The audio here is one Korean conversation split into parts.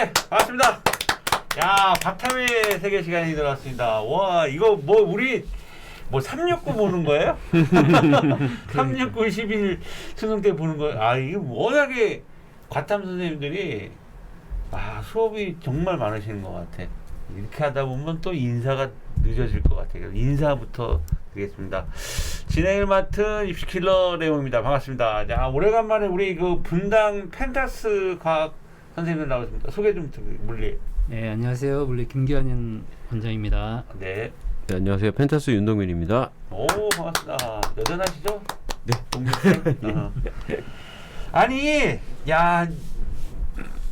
네, 반갑습니다. 야, 박탐의 세계 시간이 들어왔습니다. 와, 이거 뭐 우리 뭐 369 보는 거예요? 369 11 수능 때 보는 거예요. 아, 이게 워낙에 과탐 선생님들이 아, 수업이 정말 많으시는 것 같아. 이렇게 하다 보면 또 인사가 늦어질 것 같아요. 인사부터 드리겠습니다. 진행을 맡은 입시킬러 레오입니다. 반갑습니다. 자, 오래간만에 우리 그 분당 펜타스 과학 선생님들 나오십니다. 소개 좀. 물리. 네, 안녕하세요. 물리 김기환 원장입니다. 네. 네, 안녕하세요. 펜타스 윤동민입니다. 오, 반갑습니다. 여전하시죠? 네. 어. 아니, 야,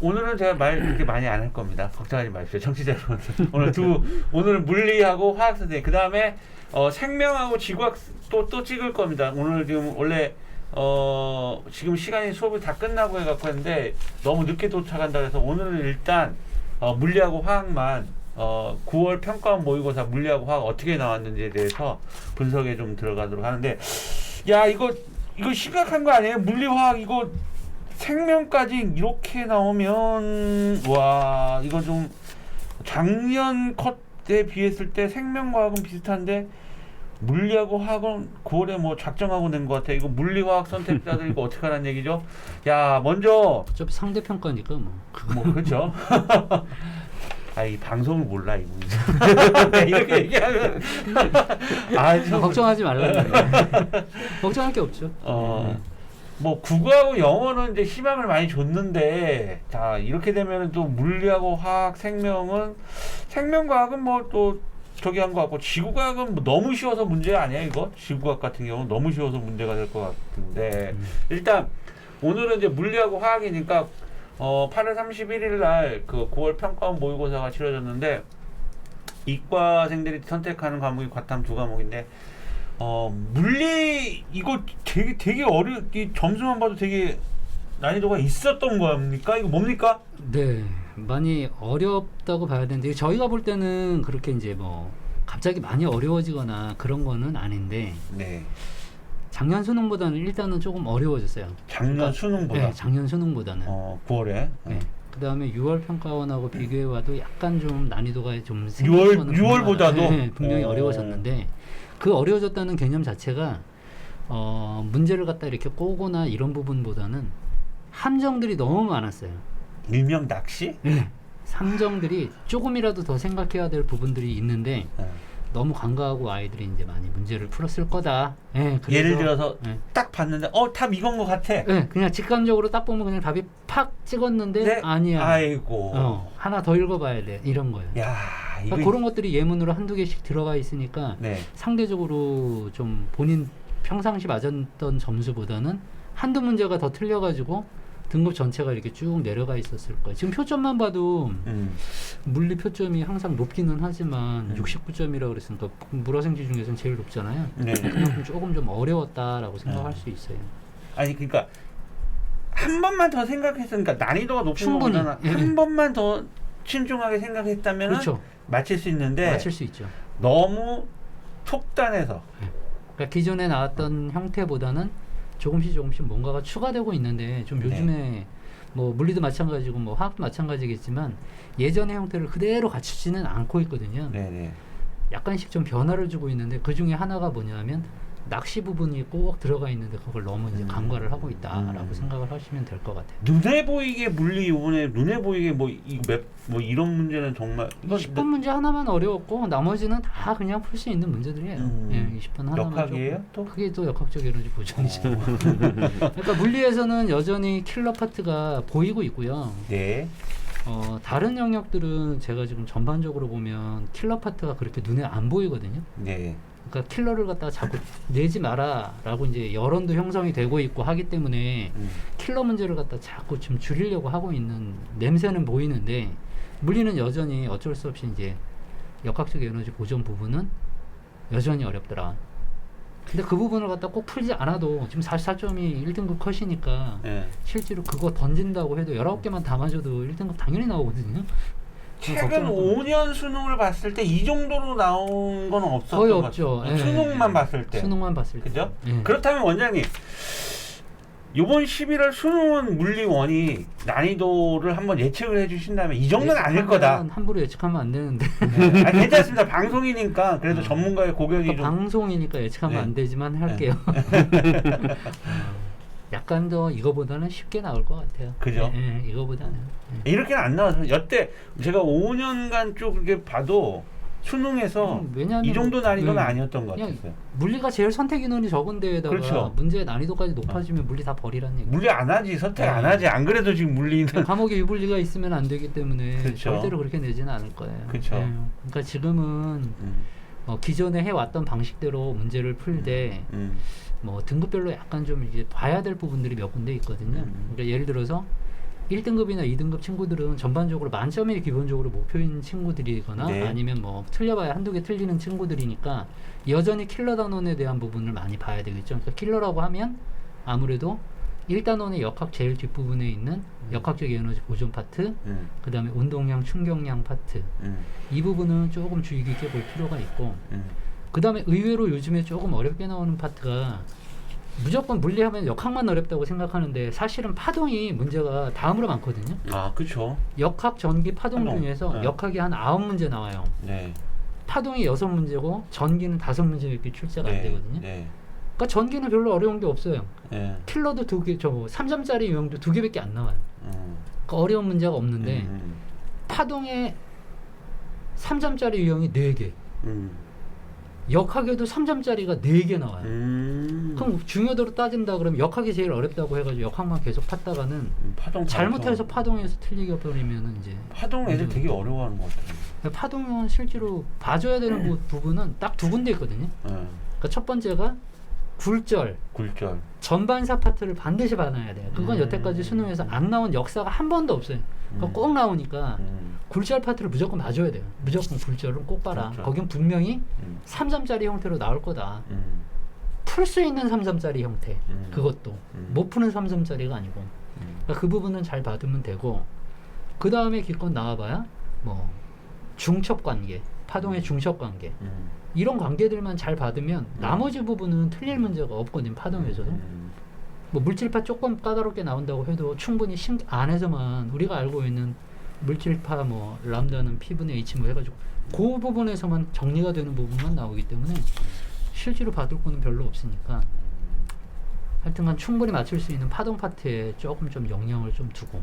오늘은 제가 말 그렇게 많이 안 할 겁니다. 걱정하지 마십시오. 정치자 여러분들. 오늘 두, 오늘은 물리하고 화학 선생님, 그 다음에 어, 생명하고 지구학 또, 또 찍을 겁니다. 오늘 지금 원래 어, 지금 시간이 수업이 다 끝나고 해갖고 했는데 너무 늦게 도착한다 해서 오늘은 일단 어, 물리하고 화학만 어, 9월 평가원 모의고사 물리하고 화학 어떻게 나왔는지에 대해서 분석에 좀 들어가도록 하는데 야 이거 이거 심각한 거 아니에요? 물리 화학 이거 생명까지 이렇게 나오면 와 이거 좀 작년 컷에 비했을 때 생명과학은 비슷한데 물리하고 화학은 9월에 뭐 작정하고 낸 것 같아. 이거 물리화학 선택자들 이거 어떻게 하라는 얘기죠? 야 먼저 어차피 상대평가니까 뭐. 뭐 그렇죠. 아이 방송을 몰라 이분 이렇게 얘기하면 아 좀- 걱정하지 말라는 걱정할 게 없죠. 어, 뭐 국어하고 영어는 이제 희망을 많이 줬는데 자 이렇게 되면은 또 물리하고 화학, 생명은 생명과학은 뭐또 저기 한것 같고 지구과학은 뭐 너무 쉬워서 문제 아니야 이거 지구과학 같은 경우는 너무 쉬워서 문제가 될 것 같은데 음. 일단 오늘은 이제 물리하고 화학이니까 어 8월 31일 날 그 9월 평가원 모의고사가 치러졌는데 이과생들이 선택하는 과목이 과탐 두 과목인데 어 물리 이거 되게 되게 어려 이 점수만 봐도 되게 난이도가 있었던 겁니까? 이거 뭡니까? 네, 많이 어렵다고 봐야 되는데 저희가 볼 때는 그렇게 이제 뭐 갑자기 많이 어려워지거나 그런 거는 아닌데 네. 작년 수능보다는 일단은 조금 어려워졌어요. 작년 그러니까, 수능보다 네, 작년 수능보다는. 어 9월에 네. 그 다음에 6월 평가원하고 비교해봐도 약간 좀 난이도가 좀 6월 생긴 거는 6월 보다도 네, 분명히 어. 어려워졌는데 그 어려워졌다는 개념 자체가 어, 문제를 갖다 이렇게 꼬거나 이런 부분보다는 함정들이 너무 많았어요. 일명 낚시? 네. 함정들이 조금이라도 더 생각해야 될 부분들이 있는데 어. 너무 간과하고 아이들이 이제 많이 문제를 풀었을 거다. 네, 그래서- 예를 들어서 네. 딱 봤는데 어 답 이건 것 같아. 네, 그냥 직감적으로 딱 보면 그냥 답이 팍 찍었는데 네? 아니야. 아이고. 어, 하나 더 읽어봐야 돼. 이런 거예요. 야 이거 그러니까 그런 것들이 예문으로 한두 개씩 들어가 있으니까 네. 상대적으로 좀 본인 평상시 맞았던 점수보다는 한두 문제가 더 틀려가지고 등급 전체가 이렇게 쭉 내려가 있었을 거예요. 지금 표점만 봐도 음. 물리 표점이 항상 높기는 하지만 음. 69점이라고 그랬으니까 물화생지 중에서는 제일 높잖아요. 네. 그만큼 조금 좀 어려웠다라고 생각할 네. 수 있어요. 아니 그러니까 한 번만 더 생각했으니까 난이도가 높은. 거잖아. 예. 한 번만 더 신중하게 생각했다면 그렇죠. 맞힐 수 있는데 맞출 수 있죠. 너무 속단해서 그러니까 기존에 나왔던 형태보다는 조금씩 조금씩 뭔가가 추가되고 있는데 좀 네. 요즘에 뭐 물리도 마찬가지고 뭐 화학도 마찬가지겠지만 예전의 형태를 그대로 갖추지는 않고 있거든요. 네네. 약간씩 좀 변화를 주고 있는데 그 중에 하나가 뭐냐면 낚시 부분이 꼭 들어가 있는데 그걸 너무 이제 음. 간과를 하고 있다라고 음. 생각을 하시면 될 것 같아요. 눈에 보이게 물리 이번에 눈에 보이게 뭐이맵뭐 이런 문제는 정말 이거 20분 문제 하나만 어려웠고 나머지는 다 그냥 풀 수 있는 문제들이에요. 음. 예, 20분 하나만 역학이에요? 또? 그게 또 역학적 에너지 보존이죠. 어. 그러니까 물리에서는 여전히 킬러 파트가 보이고 있고요. 네. 어, 다른 영역들은 제가 지금 전반적으로 보면 킬러 파트가 그렇게 눈에 안 보이거든요. 네. 그러니까 킬러를 갖다 자꾸 내지 마라라고 이제 여론도 형성이 되고 있고 하기 때문에 음. 킬러 문제를 갖다 자꾸 좀 줄이려고 하고 있는 냄새는 보이는데 물리는 여전히 어쩔 수 없이 이제 역학적 에너지 보존 부분은 여전히 어렵더라. 근데 그 부분을 갖다 꼭 풀지 않아도 지금 44점이 1등급 컷이니까 네. 실제로 그거 던진다고 해도 19개만 다 맞아도 1등급 당연히 나오거든요. 최근 걱정은 5년 수능을 봤을 때 이 정도로 나온 건 없었던 거의 것 없죠. 같아요. 예. 수능만 봤을 때. 수능만 봤을 때. 그죠? 예. 그렇다면 원장님 이번 11월 수능은 물리원이 난이도를 한번 예측을 해주신다면 이 정도는 아닐 거다. 함부로 예측하면 안 되는데 네. 아, 괜찮습니다. 방송이니까 그래도 어. 전문가의 고견이 그러니까 좀 방송이니까 예측하면 네. 안 되지만 할게요. 약간 더 이거보다는 쉽게 나올 것 같아요. 그죠? 예, 예, 이거보다는. 예. 이렇게는 안 나와서 여태 제가 5년간 쭉 이렇게 봐도 수능에서 음, 왜냐하면 이 정도 난이도는 음, 아니었던 것 그냥 같았어요. 물리가 제일 선택 인원이 적은 데에다가 그렇죠. 문제의 난이도까지 높아지면 물리 다 버리라는 얘기. 물리 안 하지 선택 안 네. 하지 안 그래도 지금 물리는 과목에 유불리가 있으면 안 되기 때문에 그렇죠. 절대로 그렇게 내지는 않을 거예요. 그렇죠. 예. 그러니까 지금은 음, 어, 기존에 해왔던 방식대로 문제를 풀되 음, 뭐 등급별로 약간 좀 이제 봐야 될 부분들이 몇 군데 있거든요. 음. 그러니까 예를 들어서 1등급이나 2등급 친구들은 전반적으로 만점이 기본적으로 목표인 친구들이거나 네. 아니면 뭐 틀려봐야 한두 개 틀리는 친구들이니까 여전히 킬러 단원에 대한 부분을 많이 봐야 되겠죠. 그러니까 킬러라고 하면 아무래도 1단원의 역학 제일 뒷부분에 있는 역학적 에너지 보존 파트, 음, 그 다음에 운동량, 충격량 파트 음, 이 부분은 조금 주의 깊게 볼 필요가 있고 음. 그 다음에 의외로 요즘에 조금 어렵게 나오는 파트가 무조건 물리하면 역학만 어렵다고 생각하는데 사실은 파동이 문제가 다음으로 많거든요. 아 그렇죠. 역학 전기 파동, 파동, 중에서 네. 역학이 한 아홉 문제 나와요. 네. 파동이 여섯 문제고 전기는 다섯 문제밖에 출제가 안 네. 되거든요. 네. 그러니까 전기는 별로 어려운 게 없어요. 네. 킬러도 두 개, 저 3점짜리 유형도 두 개밖에 안 나와요. 음, 그러니까 어려운 문제가 없는데 음, 파동에 3점짜리 유형이 네 개, 음, 역학에도 3점짜리가 네개 나와요. 음. 그럼 중요도로 따진다 그러면 역학이 제일 어렵다고 해가지고 역학만 계속 팠다가는 음, 파동 잘못해서. 파동에서 틀리게 버리면은 이제 파동 애들 되게 어려워하는 것 같아요. 파동은 실제로 봐줘야 되는 부- 부분은 딱 두 군데 있거든요. 네. 그러니까 첫 번째가 굴절 굴절. 전반사 파트를 반드시 봐놔야 돼요. 그건 음. 여태까지 수능에서 안 나온 역사가 한 번도 없어요. 그러니까 음. 꼭 나오니까 음, 굴절 파트를 무조건 봐줘야 돼요. 무조건 굴절은 꼭 봐라. 그렇죠. 거긴 분명히 음, 3점짜리 형태로 나올 거다. 음, 풀수 있는 3점짜리 형태. 음. 그것도 음. 못 푸는 3점짜리가 아니고. 음. 그러니까 그 부분은 잘 받으면 되고 그 다음에 기껏 나와봐야 뭐 중첩 관계, 파동의 중첩 관계 음. 이런 관계들만 잘 받으면 나머지 부분은 틀릴 문제가 없거든 파동에서도 음. 뭐 물질파 조금 까다롭게 나온다고 해도 충분히 신 안에서만 우리가 알고 있는 물질파 뭐 람다는 P분의 H 뭐 해가지고 그 부분에서만 정리가 되는 부분만 나오기 때문에 실제로 받을 거는 별로 없으니까 하여튼간 충분히 맞출 수 있는 파동 파트에 조금 좀 영향을 좀 두고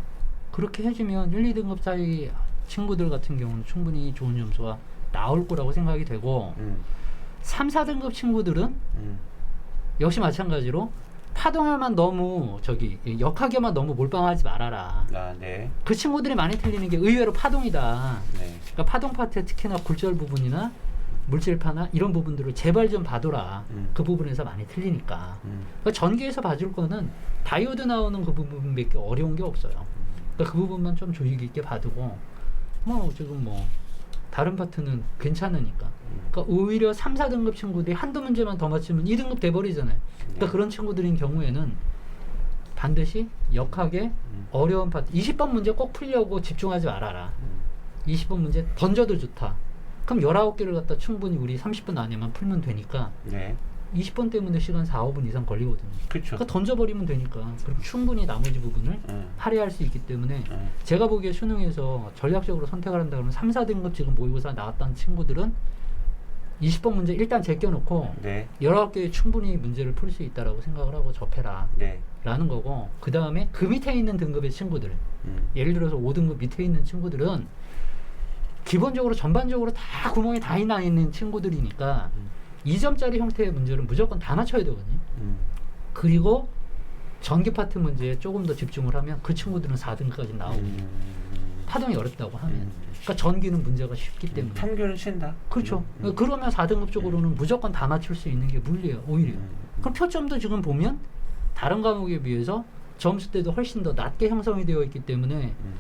그렇게 해주면 1, 2등급 사이 친구들 같은 경우는 충분히 좋은 점수가 나올 거라고 생각이 되고 음. 3, 4등급 친구들은 음. 역시 마찬가지로 파동에만 너무 저기 역학에만 너무 몰빵하지 말아라. 아, 네. 그 친구들이 많이 틀리는 게 의외로 파동이다. 네. 그러니까 파동 파트에 특히나 굴절 부분이나 물질파나 이런 부분들을 제발 좀 봐둬라. 음. 그 부분에서 많이 틀리니까. 음. 그러니까 전기에서 봐줄 거는 다이오드 나오는 그 부분밖에 어려운 게 없어요. 그러니까 그 부분만 좀 조익 있게 봐두고 뭐 지금 뭐 다른 파트는 괜찮으니까. 그러니까 오히려 3, 4등급 친구들이 한두 문제만 더 맞추면 2등급 돼버리잖아요. 그러니까 네. 그런 친구들인 경우에는 반드시 역학의 음. 어려운 파트 20번 문제 꼭 풀려고 집중하지 말아라. 음. 20번 문제 던져도 좋다. 그럼 19개를 갖다 충분히 우리 30분 안에만 풀면 되니까 네. 20번 때문에 시간 4, 5분 이상 걸리거든요. 그렇죠. 그러니까 던져버리면 되니까 그럼 충분히 나머지 부분을 음. 할애할 수 있기 때문에 음. 제가 보기에 수능에서 전략적으로 선택을 한다 그러면 3, 4등급 지금 모의고사 나왔다는 친구들은 20번 문제 일단 제껴놓고 네. 19개의 충분히 문제를 풀 수 있다라고 생각을 하고 접해라 네. 라는 거고 그 다음에 그 밑에 있는 등급의 친구들 음. 예를 들어서 5등급 밑에 있는 친구들은 기본적으로 전반적으로 다 구멍이 다 나 있는 친구들이니까 음. 2점짜리 형태의 문제를 무조건 다 맞춰야 되거든요 음. 그리고 전기 파트 문제에 조금 더 집중을 하면 그 친구들은 4등급까지 나오고 음. 파동이 어렵다고 하면 음. 그러니까 전기는 문제가 쉽기 때문에 평균을 친다. 그렇죠 음. 음. 그러면 4등급 쪽으로는 무조건 다 맞출 수 있는 게 물리예요 오히려 음. 그럼 표점도 지금 보면 다른 과목에 비해서 점수 때도 훨씬 더 낮게 형성이 되어 있기 때문에 음.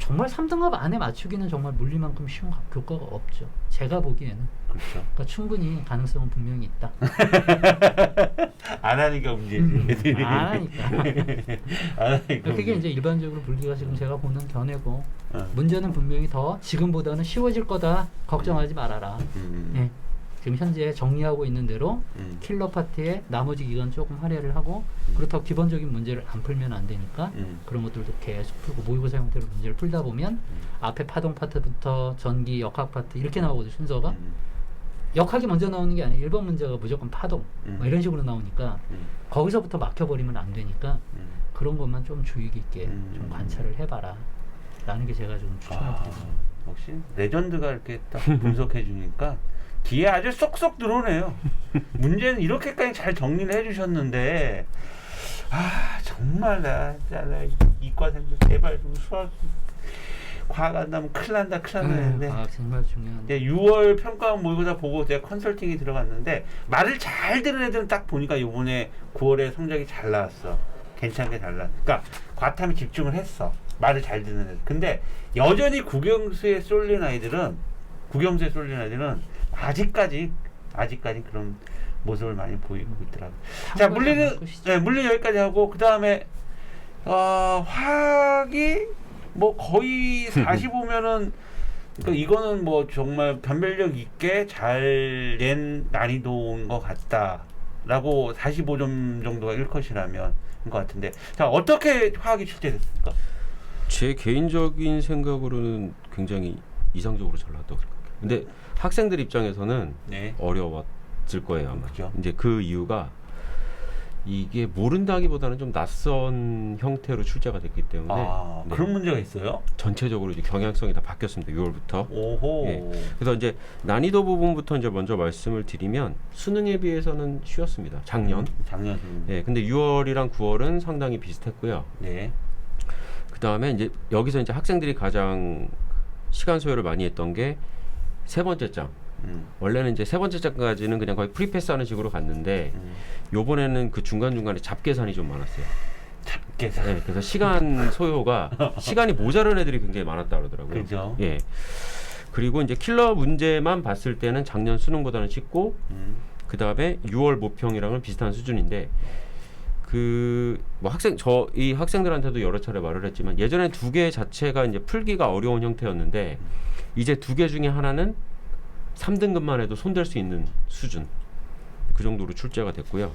정말 3등급 안에 맞추기는 정말 물리만큼 쉬운 가- 교과가 없죠 제가 보기에는 그렇죠. 그러니까 충분히 가능성은 분명히 있다 안 하니까 문제지. 음. 안 하니까 안 하니까. 그러니까 그게 이제 일반적으로 물리가 지금 제가 보는 견해고 어. 문제는 분명히 더 지금보다는 쉬워질 거다 걱정하지 말아라 음. 예. 지금 현재 정리하고 있는 대로 음. 킬러 파트에 나머지 기간 조금 할애를 하고 그렇다고 기본적인 문제를 안 풀면 안 되니까 음. 그런 것들도 계속 풀고 모의고사 형태로 문제를 풀다 보면 앞에 파동 파트부터 전기 역학 파트 이렇게 나오거든요 순서가 음. 역학이 먼저 나오는 게 아니라 1번 문제가 무조건 파동 음. 뭐 이런 식으로 나오니까 음. 거기서부터 막혀버리면 안 되니까 음. 그런 것만 좀 주의 깊게 음. 좀 관찰을 해봐라 라는 게 제가 좀 추천을 아, 드립니다 역시 레전드가 이렇게 딱 분석해 주니까 뒤에 아주 쏙쏙 들어오네요. 문제는 이렇게까지 잘 정리를 해 주셨는데 아 정말 나 진짜 나 이과생들 제발 좀 수학 나면 큰일 난다 큰일 난다 에휴, 했는데 과학 정말 중요한데 이제 6월 평가원 모의고사 보고 제가 컨설팅이 들어갔는데 말을 잘 듣는 애들은 딱 보니까 요번에 9월에 성적이 잘 나왔어. 괜찮게 잘 나왔어. 그러니까 과탐에 집중을 했어. 말을 잘 듣는 애들. 근데 여전히 국영수에 쏠린 아이들은 국영수에 쏠린 아이들은 아직까지 아직까지 그런 모습을 많이 보이고 있더라고. 자 물리는 네, 물리 여기까지 하고 그 다음에 어, 화학이 뭐 거의 45면은 그러니까 이거는 뭐 정말 변별력 있게 잘 낸 난이도인 것 같다라고 45점 정도가 1컷이라면 것 같은데 자 어떻게 화학이 출제됐습니까? 제 개인적인 생각으로는 굉장히 이상적으로 잘 나왔다고 생각해요. 근데 학생들 입장에서는 네. 어려웠을 거예요 아마. 그죠. 이제 그 이유가 이게 모른다기보다는 좀 낯선 형태로 출제가 됐기 때문에 아 네. 그런 문제가 있어요? 전체적으로 이제 경향성이 다 바뀌었습니다. 6월부터. 오호. 예. 그래서 이제 난이도 부분부터 이제 먼저 말씀을 드리면 수능에 비해서는 쉬웠습니다. 작년. 작년. 예, 근데 6월이랑 9월은 상당히 비슷했고요. 네. 그 다음에 이제 여기서 이제 학생들이 가장 시간 소요를 많이 했던 게 세 번째 장. 음. 원래는 이제 세 번째 장까지는 그냥 거의 프리패스하는 식으로 갔는데 음. 요번에는 그 중간 중간에 잡계산이 좀 많았어요. 계산. 네, 그래서 시간 소요가 시간이 모자란 애들이 굉장히 많았다 그러더라고요. 그죠. 예. 그리고 이제 킬러 문제만 봤을 때는 작년 수능보다는 쉽고 음. 그 다음에 6월 모평이랑은 비슷한 수준인데 그 뭐 학생 저 이 학생들한테도 여러 차례 말을 했지만 예전에 두 개 자체가 이제 풀기가 어려운 형태였는데 이제 두 개 중에 하나는 3등급만 해도 손댈 수 있는 수준 그 정도로 출제가 됐고요.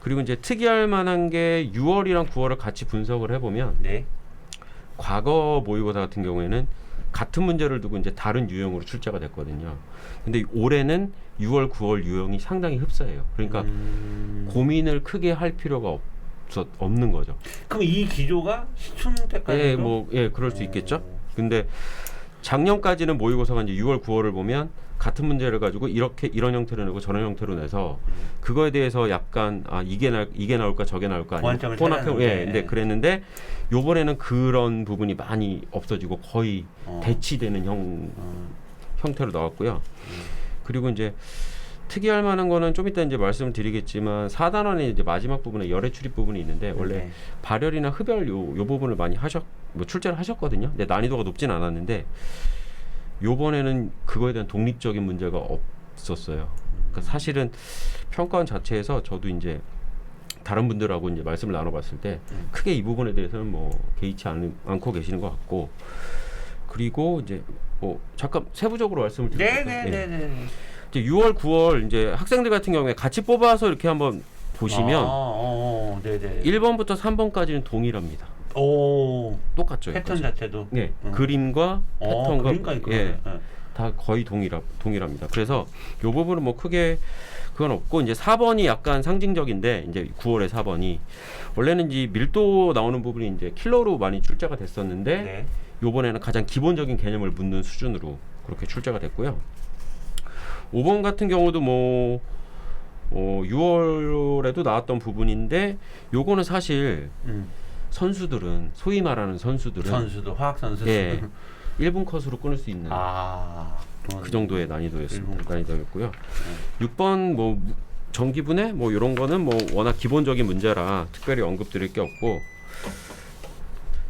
그리고 이제 특이할 만한 게 6월이랑 9월을 같이 분석을 해보면 네. 과거 모의고사 같은 경우에는 같은 문제를 두고 이제 다른 유형으로 출제가 됐거든요. 근데 올해는 6월, 9월 유형이 상당히 흡사해요. 그러니까 음. 고민을 크게 할 필요가 없, 없는 거죠. 그럼 이 기조가 시춘 때까지 예, 뭐, 예, 그럴 수 있겠죠. 근데 작년까지는 모의고사가 이제 6월, 9월을 보면 같은 문제를 가지고 이렇게 이런 형태로 내고 저런 형태로 내서 그거에 대해서 약간 아 이게 나 이게 나올까 저게 나올까 아니면 혼합형. 예, 근데 그랬는데 요번에는 그런 부분이 많이 없어지고 거의 어. 대치되는 형 어. 형태로 나왔고요. 그리고 이제 특이할 만한 거는 좀 이따 이제 말씀을 드리겠지만 4단원의 이제 마지막 부분에 열애 출입 부분이 있는데 원래 네. 발열이나 흡열 요, 요 부분을 많이 하셨 뭐 출제를 하셨거든요. 근데 난이도가 높진 않았는데 요번에는 그거에 대한 독립적인 문제가 없었어요. 그러니까 사실은 평가원 자체에서 저도 이제 다른 분들하고 이제 말씀을 나눠봤을 때 음. 크게 이 부분에 대해서는 뭐 개의치 않, 않고 계시는 것 같고 그리고 이제 뭐 잠깐 세부적으로 말씀을 드릴까요? 예. 네네네네. 이제 6월, 9월 이제 학생들 같은 경우에 같이 뽑아서 이렇게 한번 보시면 아, 어, 어, 네네. 1번부터 3번까지는 동일합니다. 오 똑같죠. 패턴 여기까지. 자체도. 네, 음. 그림과 어, 패턴과 그림까지 예, 그러네. 예. 다 거의 동일하, 동일합니다. 그래서 요 부분은 뭐 크게 그건 없고 이제 4번이 약간 상징적인데 이제 9월에 4번이 원래는 이 밀도 나오는 부분이 이제 킬러로 많이 출제가 됐었는데 네. 요번에는 가장 기본적인 개념을 묻는 수준으로 그렇게 출제가 됐고요. 5번 같은 경우도 뭐 어, 6월에도 나왔던 부분인데 요거는 사실 음. 선수들은 소위 말하는 선수들은 선수도 화학 선수. 예. 1분 컷으로 끊을 수 있는 아. 그 정도의 난이도였습니다. 난이도였고요. 6번 뭐 무- 전기분해 뭐 이런 거는 뭐 워낙 기본적인 문제라 특별히 언급드릴 게 없고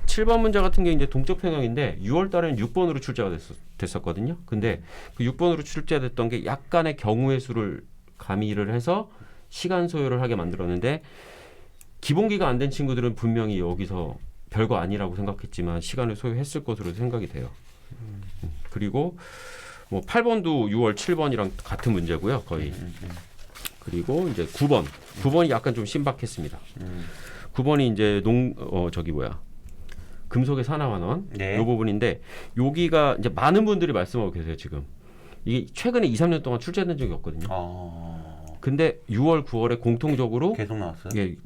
7번 문제 같은 게 이제 동적 평형인데 6월 달에는 6번으로 출제가 됐었, 됐었거든요. 근데 그 6번으로 출제됐던 게 약간의 경우의 수를 가미를 해서 시간 소요를 하게 만들었는데 기본기가 안 된 친구들은 분명히 여기서 별거 아니라고 생각했지만 시간을 소요했을 것으로 생각이 돼요. 음, 그리고 뭐 8번도 6월 7번이랑 같은 문제고요. 거의. 음, 음, 그리고 이제 9번. 9번이 약간 좀 신박했습니다. 음. 9번이 이제 농 어 저기 뭐야? 금속의 산화환원 네. 요 부분인데 여기가 이제 많은 분들이 말씀하고 계세요, 지금. 이게 최근에 2, 3년 동안 출제된 적이 없거든요. 어, 근데 6월, 9월에 공통적으로 계속 나왔어요. 이게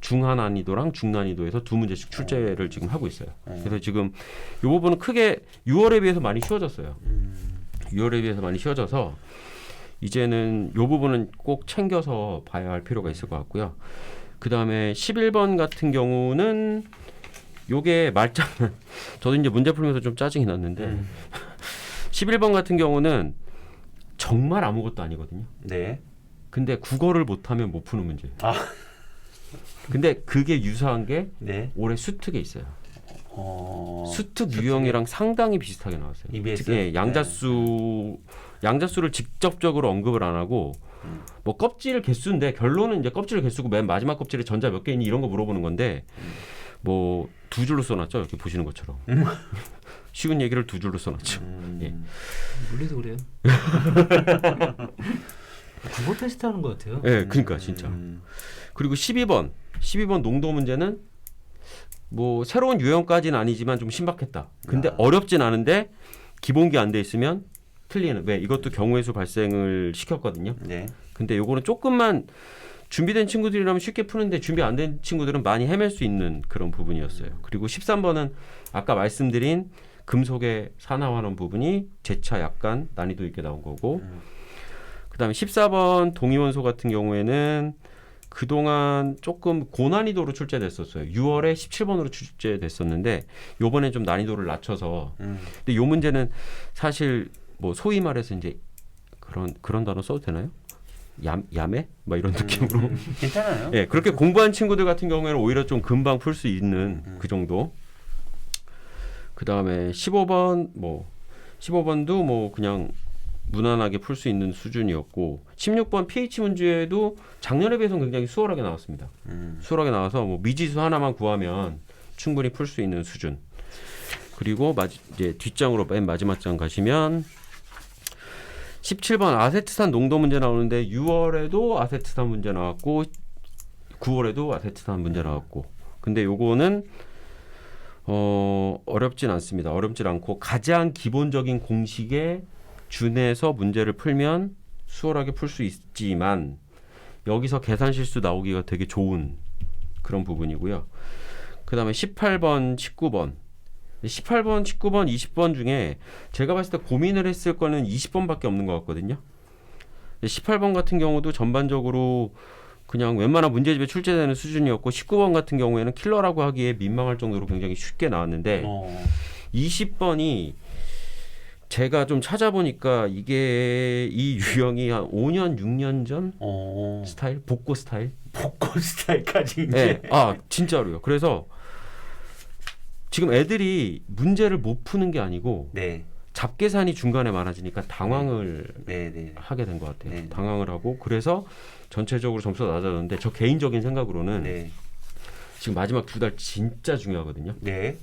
중하 난이도랑 중난이도에서 두 문제씩 출제를 지금 하고 있어요. 어. 그래서 지금 이 부분은 크게 6월에 비해서 많이 쉬워졌어요. 음, 6월에 비해서 많이 쉬워져서 이제는 이 부분은 꼭 챙겨서 봐야 할 필요가 있을 것 같고요. 그 다음에 11번 같은 경우는 요게 말장난. 저도 이제 문제 풀면서 좀 짜증이 났는데 음. 11번 같은 경우는 정말 아무것도 아니거든요. 네. 근데 국어를 못하면 못 푸는 문제예요. 아. 근데 그게 유사한 게 네. 올해 수특에 있어요. 어, 수특 유형이랑 상당히 비슷하게 나왔어요. EBS? 특히 예, 양자수 양자수를 직접적으로 언급을 안 하고 음. 뭐 껍질 개수인데 결론은 이제 껍질 개수고 맨 마지막 껍질에 전자 몇 개 있니 이런 거 물어보는 건데 뭐 두 줄로 써놨죠 이렇게 보시는 것처럼 쉬운 얘기를 두 줄로 써놨죠. 음, 예. 물리도 그래요. 국어 테스트 하는 것 같아요. 예, 그러니까 진짜. 음, 그리고 12번 12번 농도 문제는 뭐 새로운 유형까지는 아니지만 좀 신박했다. 근데 야. 어렵진 않은데 기본기 안 돼 있으면 틀리는 왜 이것도 경우의 수 발생을 시켰거든요. 네. 근데 요거는 조금만 준비된 친구들이라면 쉽게 푸는데 준비 안 된 친구들은 많이 헤맬 수 있는 그런 부분이었어요. 그리고 13번은 아까 말씀드린 금속의 산화환원 부분이 재차 약간 난이도 있게 나온 거고 음. 그다음에 14번 동위원소 같은 경우에는 그동안 조금 고난이도로 출제됐었어요. 6월에 17번으로 출제됐었는데 요번에 좀 난이도를 낮춰서 음. 근데 요 문제는 사실 뭐 소위 말해서 이제 그런 그런 단어 써도 되나요? 야, 야매? 막 이런 느낌으로. 음, 괜찮아요. 예, 그렇게 공부한 친구들 같은 경우에는 오히려 좀 금방 풀 수 있는 음. 그 정도. 그 다음에 15번 뭐 15번도 뭐 그냥 무난하게 풀 수 있는 수준이었고 16번 pH 문제도 작년에 비해서는 굉장히 수월하게 나왔습니다. 음. 수월하게 나와서 뭐 미지수 하나만 구하면 충분히 풀 수 있는 수준. 그리고 마, 이제 뒷장으로 맨 마지막 장 가시면 17번 아세트산 농도 문제 나오는데 6월에도 아세트산 문제 나왔고 9월에도 아세트산 문제 나왔고 근데 요거는 어 어렵진 않습니다. 어렵진 않고 가장 기본적인 공식에 준해서 문제를 풀면 수월하게 풀 수 있지만 여기서 계산 실수 나오기가 되게 좋은 그런 부분이고요. 그 다음에 18번, 19번 18번, 19번, 20번 중에 제가 봤을 때 고민을 했을 거는 20번밖에 없는 것 같거든요. 18번 같은 경우도 전반적으로 그냥 웬만한 문제집에 출제되는 수준이었고 19번 같은 경우에는 킬러라고 하기에 민망할 정도로 굉장히 쉽게 나왔는데 어. 20번이 제가 좀 찾아보니까 이게 이 유형이 한 5년, 6년 전 어. 스타일, 복고 스타일. 복권 스타일까지 이제. 네, 아 진짜로요. 그래서 지금 애들이 문제를 못 푸는 게 아니고 네. 잡계산이 중간에 많아지니까 당황을 네, 네. 하게 된 것 같아요. 네. 당황을 하고 그래서 전체적으로 점수가 낮아졌는데 저 개인적인 생각으로는 네. 지금 마지막 두 달 진짜 중요하거든요. 네.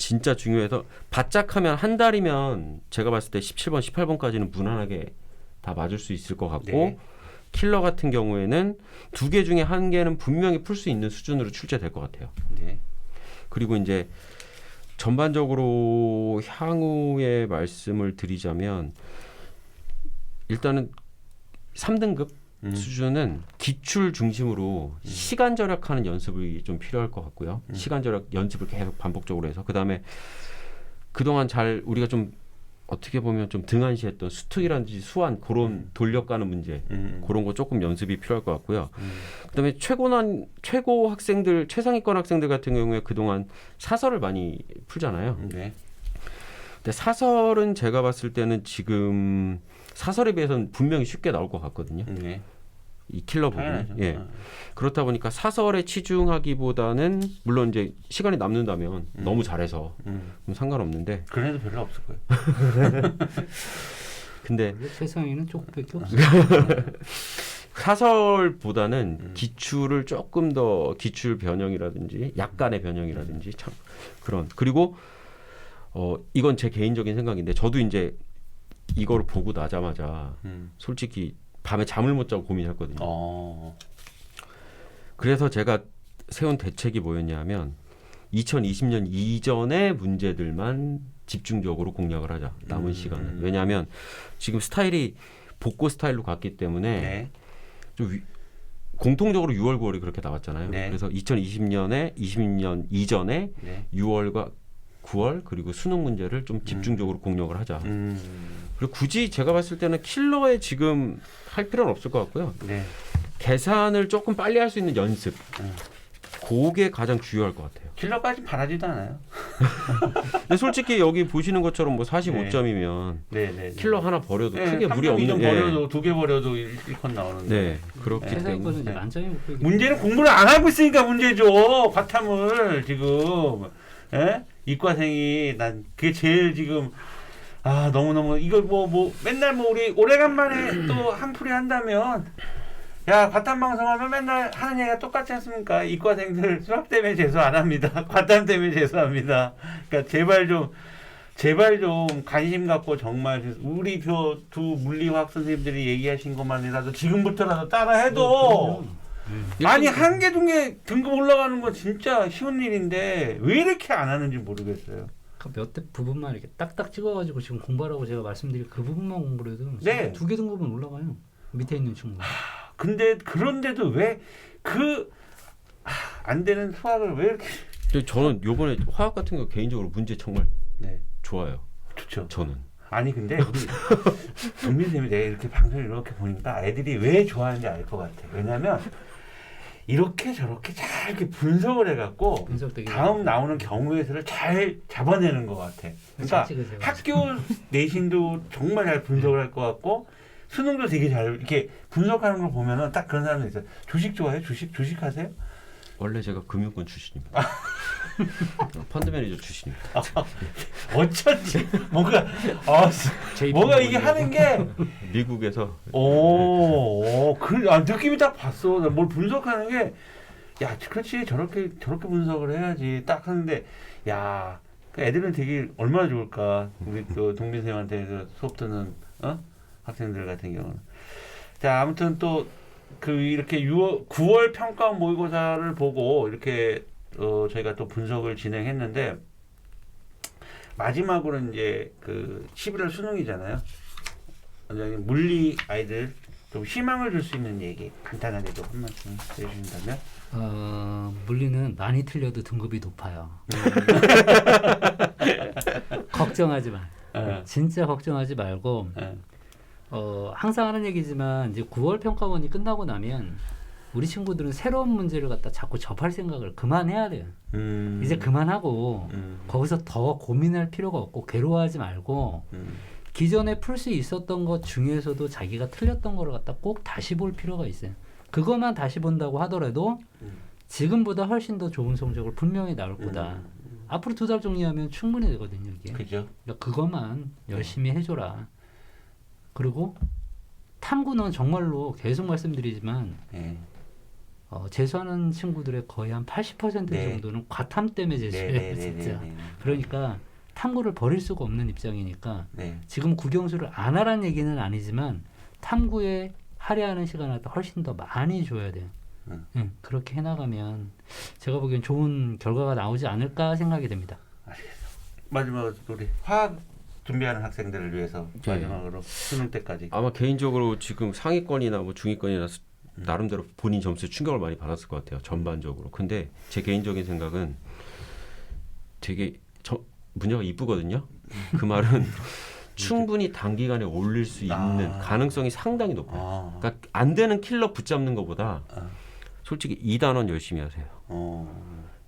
진짜 중요해서 바짝하면 한 달이면 제가 봤을 때 17번, 18번까지는 무난하게 다 맞을 수 있을 것 같고 네. 킬러 같은 경우에는 두 개 중에 한 개는 분명히 풀 수 있는 수준으로 출제될 것 같아요. 네. 그리고 이제 전반적으로 향후에 말씀을 드리자면 일단은 3등급 음. 수준은 기출 중심으로 시간 절약하는 연습이 좀 필요할 것 같고요. 음. 시간 절약 연습을 계속 반복적으로 해서 그 다음에 그동안 잘 우리가 좀 어떻게 보면 좀 등한시했던 수특이라든지 수완 그런 돌려가는 문제 음. 그런 거 조금 연습이 필요할 것 같고요. 음. 그다음에 최고난 최고 학생들 최상위권 학생들 같은 경우에 그동안 사설을 많이 풀잖아요. 네. 근데 사설은 제가 봤을 때는 지금 사설에 비해서는 분명히 쉽게 나올 것 같거든요. 네. 이 킬러. 당연하죠. 예. 어. 그렇다 보니까 사설에 치중하기보다는 물론 이제 시간이 남는다면 음. 너무 잘해서 음. 좀 상관없는데 그런 애도 별로 없을 거예요. 근데 세상에는 조금밖에 없어. 사설보다는 음. 기출을 조금 더 기출 변형이라든지 약간의 변형이라든지 참 그런 그리고 어 이건 제 개인적인 생각인데 저도 이제 이거를 보고 나자마자 음. 솔직히 밤에 잠을 못 자고 고민했거든요. 어. 그래서 제가 세운 대책이 뭐였냐면 2020년 이전의 문제들만 집중적으로 공략을 하자 남은 음. 시간은 왜냐하면 지금 스타일이 복고 스타일로 갔기 때문에 네. 좀 위- 공통적으로 6월 9월이 그렇게 나왔잖아요. 네. 그래서 2020년에 20년 이전에 네. 6월과 9월 그리고 수능 문제를 좀 집중적으로 공략을 하자. 음. 그리고 굳이 제가 봤을 때는 킬러에 지금 할 필요는 없을 것 같고요. 네. 계산을 조금 빨리 할 수 있는 연습. 음. 그게 가장 중요할 것 같아요. 킬러까지 바라지도 않아요. 근데 솔직히 여기 보시는 것처럼 뭐 45점이면 네, 네. 네. 킬러 하나 버려도 네, 크게 무리 3점 없는 이점 예. 버려도 두 개 버려도 1컷 나오는데. 네 그렇기 때문에 네. 만점이 목표이기 문제는 공부를 안 하고 있으니까 문제죠. 과탐을 지금 예? 이과생이 난 그게 제일 지금 아 너무 너무 이거 뭐뭐 맨날 뭐 우리 오래간만에 또 한풀이 한다면 야 과탐 방송하면 맨날 하는 얘기가 똑같지 않습니까? 이과생들 수학 때문에 재수 안 합니다. 과탐 때문에 재수합니다. 그러니까 제발 좀 제발 좀 관심 갖고 정말 우리 표두 물리화학 선생님들이 얘기하신 것만이라도 지금부터라도 따라해도 아니 한개두개 등급 올라가는 건 진짜 쉬운 일인데 왜 이렇게 안 하는지 모르겠어요. 그몇대 부분만 이렇게 딱딱 찍어가지고 지금 공부하라고 제가 말씀드린 그 부분만 공부를 해도 네. 두개 등급은 올라가요. 밑에 있는 친구. 근데 그런데도 왜그안 되는 수학을 왜 이렇게 근데 저는 요번에 화학 같은 거 개인적으로 문제 정말 네 좋아요. 좋죠. 저는 아니 근데 우리 정민 쌤이 내가 이렇게 방송을 이렇게 보니까 애들이 왜 좋아하는지 알 것 같아. 왜냐면 이렇게 저렇게 잘 이렇게 분석을 해갖고 분석되게 다음 나오는 경우의 수를 잘 잡아내는 것 같아. 그러니까 찍으세요. 학교 내신도 정말 잘 분석을 할 것 같고 수능도 되게 잘 이렇게 분석하는 걸 보면은 딱 그런 사람들 있어요. 주식 좋아해요? 주식 주식 하세요? 원래 제가 금융권 출신입니다. 펀드 매니저 출신입니다. 어쩐지 뭔가 아, JP 뭔가 이게. 하는 게 미국에서 오, 오, 그, 아, 느낌이 딱 봤어. 나뭘 분석하는 게, 야, 그렇지. 저렇게, 저렇게 분석을 해야지. 딱 하는데, 야, 그 애들은 되게 얼마나 좋을까. 우리 또 동민쌤한테 그 수업 듣는, 어? 학생들 같은 경우는. 자, 아무튼 또, 그, 이렇게 6월, 9월 평가 모의고사를 보고, 이렇게, 어, 저희가 또 분석을 진행했는데, 마지막으로 이제 그 11월 수능이잖아요. 물리 아이들 좀 희망을 줄 수 있는 얘기 간단하게도 한 말씀 해주신다면? 어, 물리는 많이 틀려도 등급이 높아요. 걱정하지 마. 예, 진짜 걱정하지 말고 예, 어, 항상 하는 얘기지만 이제 9월 평가원이 끝나고 나면 우리 친구들은 새로운 문제를 갖다 자꾸 접할 생각을 그만해야 돼요. 음, 이제 그만하고 음, 거기서 더 고민할 필요가 없고 괴로워하지 말고 음, 기존에 풀 수 있었던 것 중에서도 자기가 틀렸던 거를 갖다 꼭 다시 볼 필요가 있어요. 그것만 다시 본다고 하더라도 음. 지금보다 훨씬 더 좋은 성적을 분명히 나올 거다. 음, 앞으로 두 달 정리하면 충분히 되거든요, 이게. 그죠? 그러니까 그것만 열심히 해줘라. 그리고 탐구는 정말로 계속 말씀드리지만 예, 어, 재수하는 친구들의 거의 한 80% 네. 정도는 과탐 때문에 네, 재수해요, 네, 네, 진짜. 네, 네, 그러니까 탐구를 버릴 수가 없는 입장이니까 네, 지금 국영수를 안 하라는 얘기는 아니지만 탐구에 할애하는 시간을 훨씬 더 많이 줘야 돼요. 음. 응, 그렇게 해나가면 제가 보기엔 좋은 결과가 나오지 않을까 생각이 됩니다. 마지막으로 우리 화학 준비하는 학생들을 위해서 네. 마지막으로 수능 때까지 아마 개인적으로 지금 상위권이나 뭐 중위권이나 수- 음. 나름대로 본인 점수 충격을 많이 받았을 것 같아요. 전반적으로. 근데 제 개인적인 생각은 되게 저, 문제가 이쁘거든요. 그 말은 충분히 단기간에 올릴 수 있는 아. 가능성이 상당히 높아요. 아, 그러니까 안 되는 킬러 붙잡는 것보다 아. 솔직히 2단원 열심히 하세요. 어,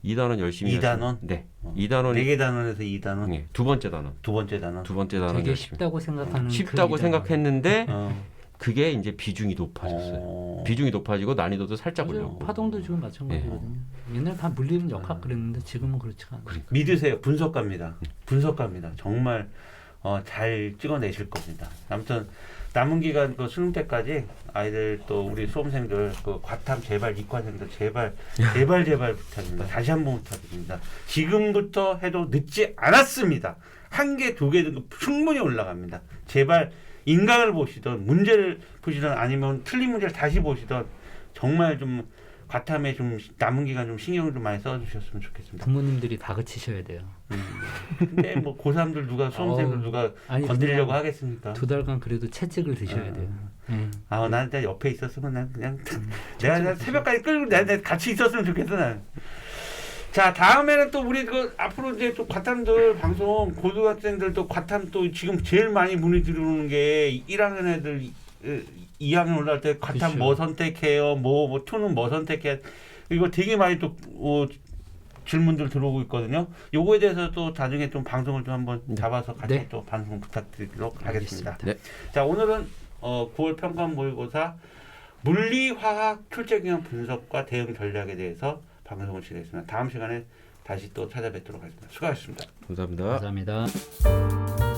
2단원 열심히 이 하세요. 단원? 네. 어. 2단원이 네개 단원에서 이 단원, 네, 두 번째 단원. 두 번째 단원. 두 번째 단원 되게 열심히. 쉽다고 생각하는 쉽다고 그 이단원. 생각했는데 어. 그게 이제 비중이 높아졌어요. 어. 비중이 높아지고 난이도도 살짝. 올렸고. 파동도 지금 마찬가지거든요. 옛날 다 물리는 역학 그랬는데 지금은 그렇지가 않아요. 그러니까. 믿으세요. 분석가입니다. 분석가입니다. 정말 어, 잘 찍어내실 겁니다. 아무튼 남은 기간 그 수능 때까지 아이들 또 우리 수험생들 그 과탐 제발 이과생들 제발 제발 제발 부탁드립니다. 다시 한 번 부탁드립니다. 지금부터 해도 늦지 않았습니다. 한 개, 두 개 충분히 올라갑니다. 제발 인강을 보시던 문제를 푸시던 아니면 틀린 문제를 다시 보시던 정말 좀 과탐에 좀 남은 기간 좀 신경을 좀 많이 써주셨으면 좋겠습니다. 부모님들이 다그치셔야 돼요. 근데 뭐 고3들 누가 수험생들 어우, 누가 아니, 건드리려고 하겠습니까? 두 달간 그래도 채찍을 드셔야 아. 돼요. 예. 아, 나한테 옆에 있었으면 난 그냥 음, 내가 새벽까지 끌고 내가 같이 있었으면 좋겠어 난. 자 다음에는 또 우리 그 앞으로 이제 또 과탐들 방송 고등학생들 또 과탐 또 지금 제일 많이 문의 들어오는 게 1학년 애들 2학년 올라갈 때 과탐 그쵸. 뭐 선택해요 뭐뭐 투는 뭐 선택해 이거 되게 많이 또 어, 질문들 들어오고 있거든요. 요거에 대해서 또 나중에 좀 방송을 좀 한번 네. 잡아서 같이 네. 또 방송 부탁드리도록 하겠습니다. 네. 자 오늘은 어, 9월 평가원 모의고사 물리화학 출제경향 분석과 대응 전략에 대해서 방송을 진행했습니다. 다음 시간에 다시 또 찾아뵙도록 하겠습니다. 수고하셨습니다. 감사합니다. 감사합니다.